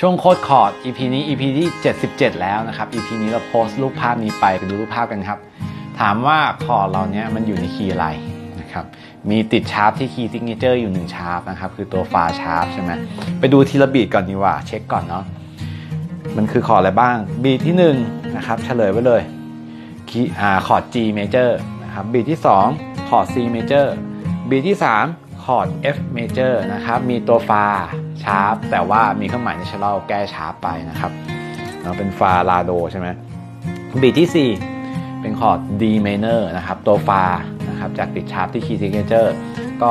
ช่วงโคดคอร์ด EP นี้ EP ที่ 77 แล้วนะครับ EP นี้เราโพสต์รูปภาพนี้ไปไปดูรูปภาพกันครับ ถามว่าคอร์ดเราเนี้ยมันอยู่ในคีย์อะไรนะครับมีติดชาร์ปที่คีย์ซิกเนเจอร์อยู่1ชาร์ปนะครับคือตัวฟาชาร์ปใช่ไหมไปดูทีละบีทก่อนดีกว่าเช็คก่อนเนาะมันคือคอร์ดอะไรบ้างบีทที่1นะครับเฉลยไว้เลยคีย์อ่าคอร์ด G major นะครับบีทที่ 2 คอร์ด C major บีทที่ 3 คอร์ด F major นะครับ มีตัวฟาชาร์ปแต่ว่ามีเครื่องหมาย natural แก้ชาร์ปไปนะครับเนาะเป็นฟาลาโดใช่ไหมบีที่ 4 เป็นคอร์ด D minor นะครับ ตัวฟานะครับจากติดชาร์ปที่ key signature ก็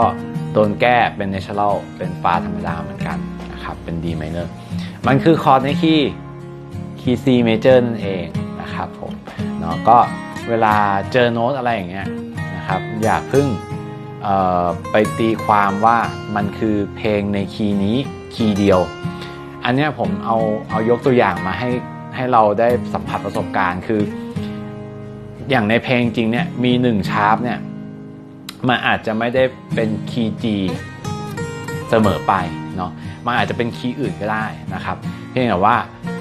โดนแก้เป็น natural เป็นฟาธรรมดาเหมือนกันนะครับ เป็น D minor มันคือคอร์ดในคีย์คีย์ C major นั่นเองนะครับผมเนาะก็เวลาเจอโน้ตอะไรอย่างเงี้ยนะครับอย่าพิ่ง ไปตีความว่ามันคือเพลงในคีย์นี้คีย์เดียว อันนี้ผมเอาเอายกตัวอย่างมาให้ให้เราได้สัมผัสประสบการณ์คือ อย่างในเพลงจริงเนี่ยมีหนึ่งชาร์ปเนี่ยมันอาจจะไม่ได้เป็นคีย์ G เสมอไปเนาะมันอาจจะเป็นคีย์อื่นก็ได้นะครับ เพียงแต่ว่า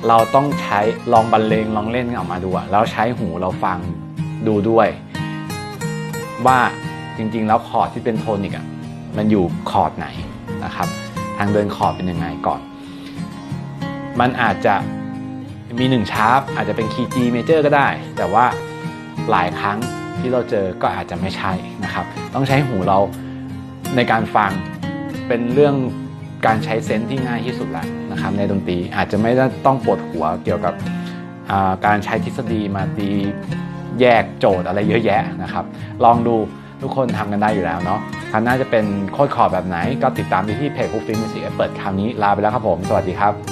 เราต้องใช้ลองบรรเลงลองเล่นออกมาดูอะแล้วใช้หูเราฟังดูด้วย ว่า จริง ๆ แล้วคอร์ดที่เป็นโทนิกอะมันอยู่คอร์ดไหนนะครับ ทางเดินคอร์ดเป็นยังไงก่อน มันอาจจะมีหนึ่งชาร์ปอาจจะเป็นคีย์ G major ก็ได้ แต่ว่าหลายครั้งที่เราเจอก็อาจจะไม่ใช่นะครับ ต้องใช้หูเราในการฟังเป็นเรื่องการใช้เซนส์ที่ง่ายที่สุดแล้วนะครับในดนตรีอาจจะไม่ต้องปวดหัวเกี่ยวกับาการใช้ทฤษฎีมาตีแยกโจทย์อะไรเยอะแยะนะครับ ลองดู ทุกคนทำกันได้อยู่แล้วเนาะครั้งหน้าจะเป็นโค้ดขอบแบบไหนก็ติดตามได้ที่เพจคุกฟิล์มิวสิกเปิดคราวนี้ลาไปแล้วครับผม สวัสดีครับ